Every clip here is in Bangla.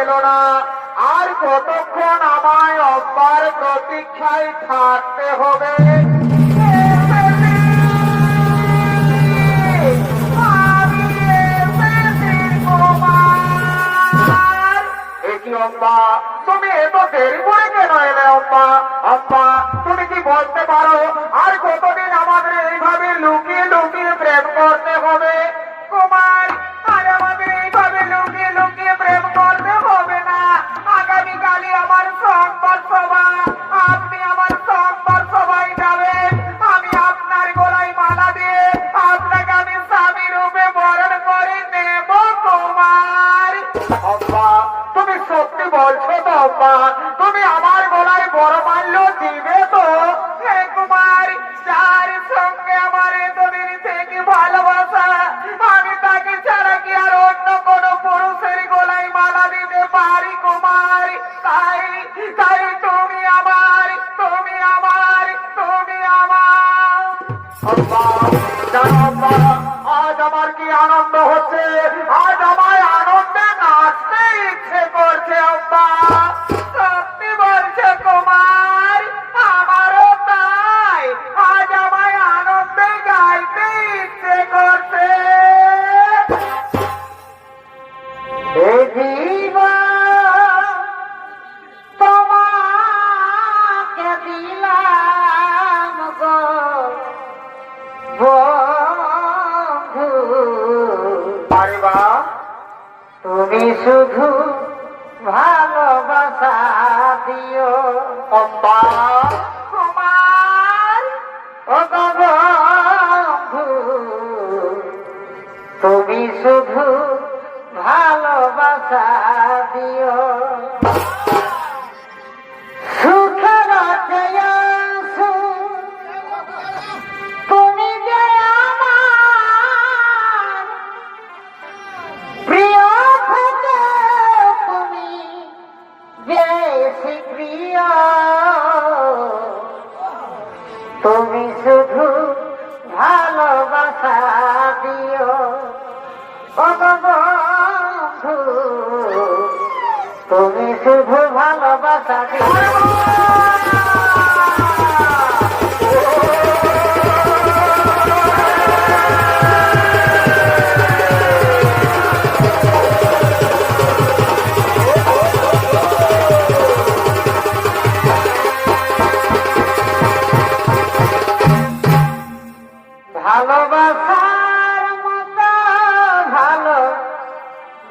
এলো না। আর কতক্ষণ আমায় অব্বার প্রতীক্ষায় থাকতে হবে? তুমি এত দেরি করে কেন এলে অম্বা? অম্বা, তুমি কি বলতে পারো? আর কতদিন আমাদের এইভাবে লুকিয়ে লুকিয়ে প্রেম করতে হবে? তাই তুমি আমার তুমি আমার তুমি আমার। আজ আমার কি আনন্দ হচ্ছে? ভালোবাসা দিও অম্বা গো তুমি শুধু ভালোবাসা দিও। তুমি শুধু ভালোবাসা দিও। তুমি শুধু ভালোবাসা দিও।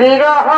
বিরহ